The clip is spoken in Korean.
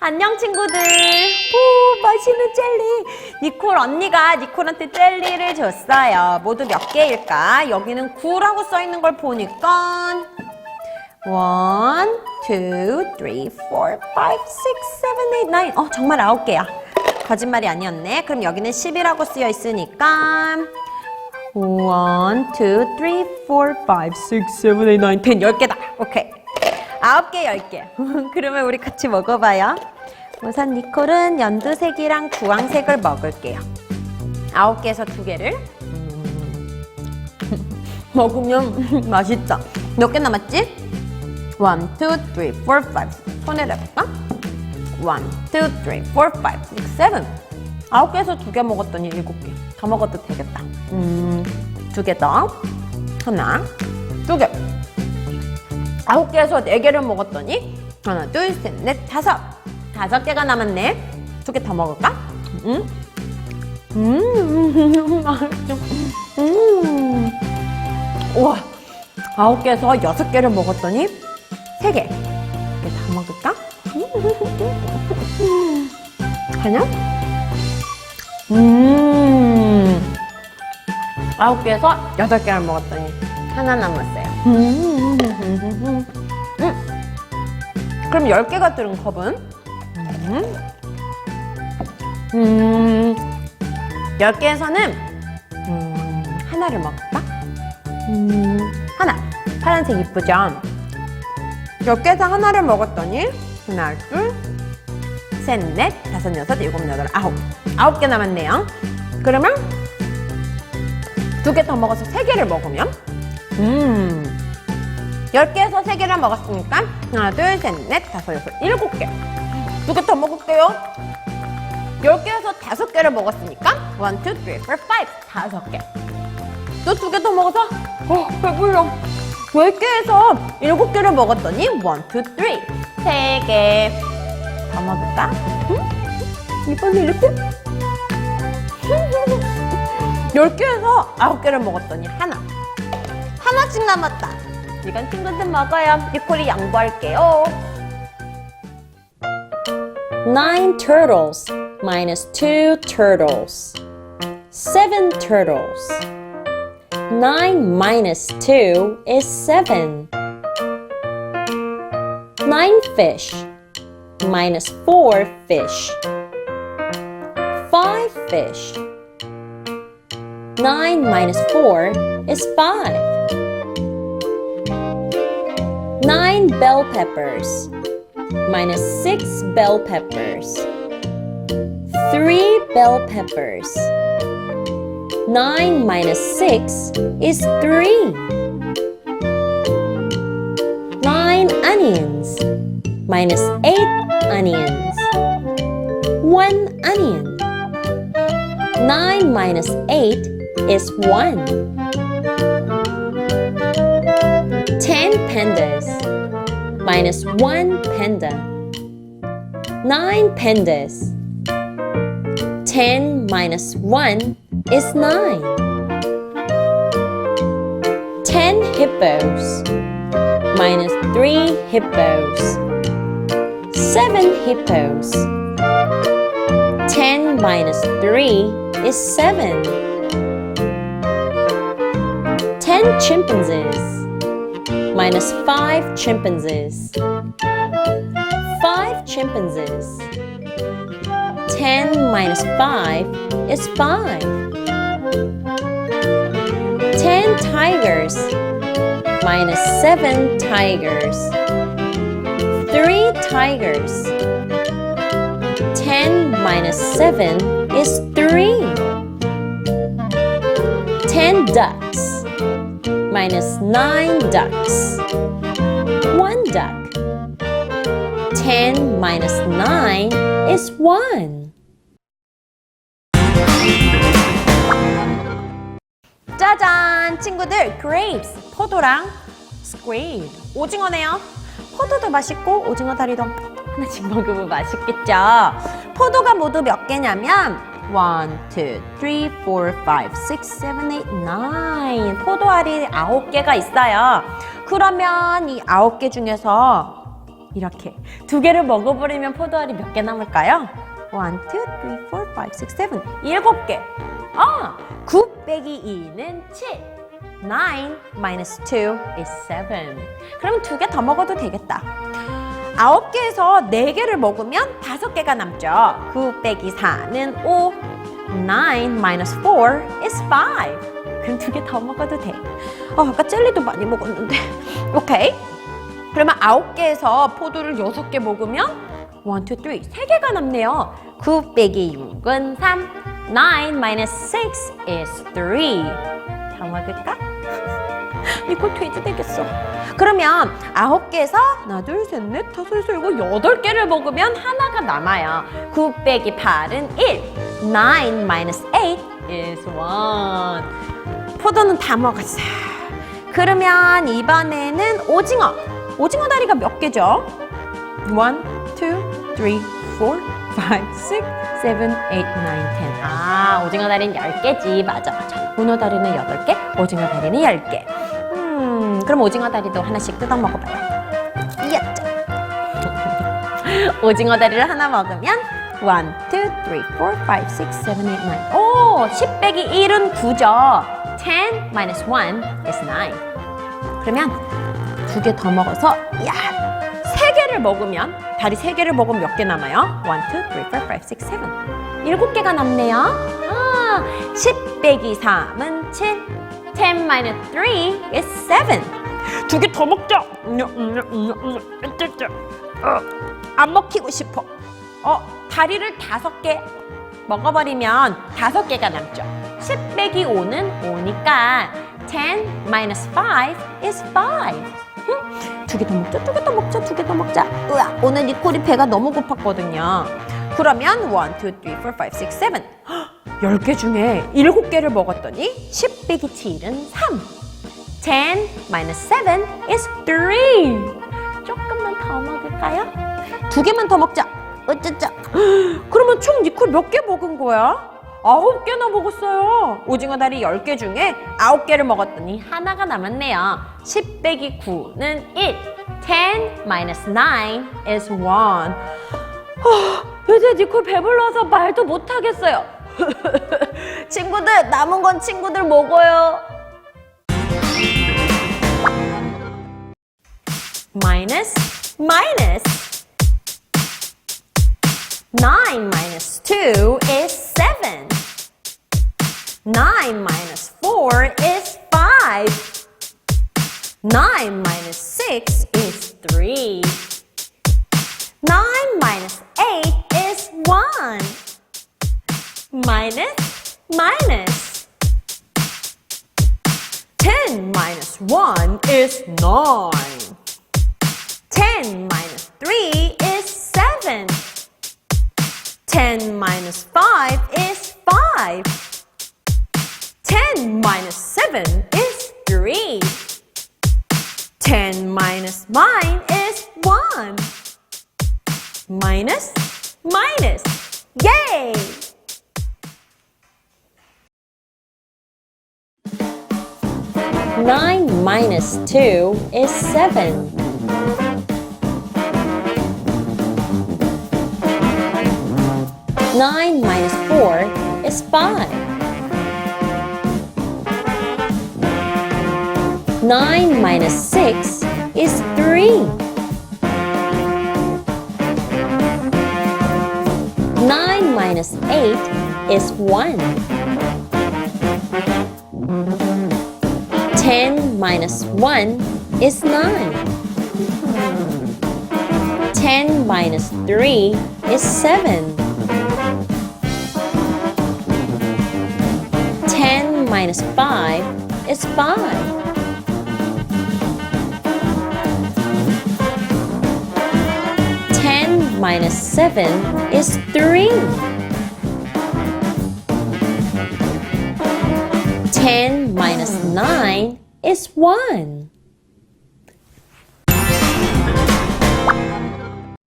안녕 친구들. 오 맛있는 젤리. 니콜 언니가 니콜한테 젤리를 줬어요. 모두 몇 개일까? 여기는 9라고 써 있는 걸 보니까 one, two, three, four, five, six, seven, eight, nine. 어 정말 아홉 개야. 거짓말이 아니었네. 그럼 여기는 10이라고 쓰여 있으니까 one, two, three, four, five, six, seven, eight, nine, ten. 10개다. 오케이. 아홉 개, 열 개. 그러면 우리 같이 먹어봐요. 우선 니콜은 연두색이랑 주황색을 먹을게요. 아홉 개에서 두 개를 음. 먹으면 맛있다. 몇 개 남았지? One, two, three, four, five. 손에 대볼까? One, two, three, four, five, six, seven. 아홉 개에서 두 개 먹었더니 일곱 개. 더 먹어도 되겠다. 음, 두 개 더. 하나, 두 개. 아홉 개에서 네 개를 먹었더니 하나, 둘, 셋, 넷, 다섯. 다섯 개가 남았네. 두 개 더 먹을까? 음, 음, 맛있어. 음. 우와, 아홉 개에서 여섯 개를 먹었더니 세 개. 이렇게 다 먹을까? 하나? 음. 아홉 개에서 여덟 개를 먹었더니 하나 남았어요. 음. 그럼 열 개가 들은 컵은? 음. 음. 열 개에서는 음, 하나를 먹을까? 음, 하나. 파란색 이쁘죠? 몇 개에서 하나를 먹었더니 하나, 둘, 셋, 넷, 다섯, 여섯, 일곱, 여덟, 아홉. 아홉 개 남았네요. 그러면 두 개 더 먹어서 세 개를 먹으면 음. 열 개에서 세 개를 먹었으니까 하나, 둘, 셋, 넷, 다섯, 여섯, 일곱 개. 두 개 더 먹을게요. 열 개에서 다섯 개를 먹었으니까 원, 투, 쓰리, 포, 파이브 다섯 개. 또 두 개 더 먹어서 어, 배불러. 열 개에서 일곱 개를 먹었더니 원, 투, 쓰리 세 개. 더 먹을까? 응? 이번에 이렇게? 열 개에서 아홉 개를 먹었더니 하나. 하나씩 남았다. 이건 친구들 먹어요. 니콜이 양보할게요. Nine turtles minus two turtles. Seven turtles. Nine minus two is seven. Nine fish minus four fish. Five fish. Nine minus four is five. 9 bell peppers minus 6 bell peppers 3 bell peppers. 9 minus 6 is 3 9 onions minus 8 onions. 1 onion. 9 minus 8 is 1 10 pandas minus 1 panda. 9 pandas. 10 minus 1 is 9. 10 hippos minus 3 hippos. 7 hippos. 10 minus 3 is 7. 10 chimpanzees minus five chimpanzees. Five chimpanzees. 10 minus 5 is 5. 10 tigers minus 7 tigers. 3 tigers. 10 minus 7 is 3. 10 ducks. Minus nine ducks. One duck. Ten minus nine is one. 짜잔 친구들 grapes 포도랑 squid 오징어네요 포도도 맛있고 오징어 다리도 하나씩 먹으면 맛있겠죠 포도가 모두 몇 개냐면 1, 2, 3, 4, 5, 6, 7, 8, 9 포도알이 9개가 있어요. 그러면 이 9개 중에서 이렇게 두 개를 먹어버리면 포도알이 몇 개 남을까요? 1, 2, 3, 4, 5, 6, 7 일곱 개. 아! 9 빼기 2는 7 9 minus 2 is 7 그러면 두개 더 먹어도 되겠다 아홉 개에서 네 개를 먹으면 다섯 개가 남죠 9 빼기 4는 5 9 minus 4 is 5 그럼 두 개 더 먹어도 돼 아, 아까 젤리도 많이 먹었는데 오케이 그러면 아홉 개에서 포도를 여섯 개 먹으면 1, 2, 3, 세 개가 남네요. 9 빼기 6은 3. 9 minus 6 is 3. 다 먹을까? 이거 돼지 되겠어. 그러면 아홉 개에서 하나, 둘, 셋, 넷, 다섯, 여섯, 일곱, 여덟 개를 먹으면 하나가 남아요. 9 빼기 8은 1. 9 minus 8 is 1. 포도는 다 먹었어. 그러면 이번에는 오징어. 오징어 다리가 몇 개죠? 1, 2, 3, 4, 5, 6, 7, 8, 9, 10. 아, 오징어 다리는 10개지. 맞아, 맞아. 문어 다리는 8개, 오징어 다리는 10개. 음, 그럼 오징어 다리도 하나씩 뜯어 먹어봐요. 이야짜. 오징어 다리를 하나 먹으면 1, 2, 3, 4, 5, 6, 7, 8, 9. 오, 10 빼기 1은 9죠. 10 minus 1 is 9. 그러면 두 개 더 먹어서 야, 세 개를 먹으면 다리 세 개를 먹으면 몇 개 남아요? 1, 2, 3, 4, 5, 6, 7. 일곱 개가 남네요. 아, 10 빼기 3은 7. 10 minus 3 is 7. 두 개 더 먹자. 음, 음, 음, 음. 어, 안 먹히고 싶어. 어, 다리를 다섯 개 먹어버리면 다섯 개가 남죠. 10 빼기 5는 5니까 10 minus 5 is 5. 두 개 더 먹자, 두 개 더 먹자, 두 개 더 먹자. 으아, 오늘 니콜이 배가 너무 고팠거든요. 그러면 1, 2, 3, 4, 5, 6, 7. 10개 중에 7개를 먹었더니 10 빼기 7은 3. 10 minus 7 is 3. 조금만 더 먹을까요? 두 개만 더 먹자. 어쩌자. 그러면 총 니콜 몇 개 먹은 거야? 아홉 개나 먹었어요. 오징어 다리 10개 중에 아홉 개를 먹었더니 하나가 남았네요. 10 빼기 9는 1. 10 minus 9 is 1. 이제 니콜 배불러서 말도 못하겠어요. 친구들, 남은 건 친구들 먹어요. Minus, minus. 9 minus 2 is 7. 9 minus 4 is 5. 9 minus 6 is 3. 9 minus 8 is 1. Minus, minus. 10 minus 1 is 9. 10 minus 3 is 7. 10 minus 5 is 5. 10 minus 7 is 3. 10 minus 9 is 1. Minus, minus. Yay! Nine minus two is seven. Nine minus four is five. Nine minus six is three. Nine minus eight is one. 10 minus 1 is 9. 10 minus 3 is 7. Minus 5 is 5. 10 minus 7 is 3. 10 minus 9 is 1.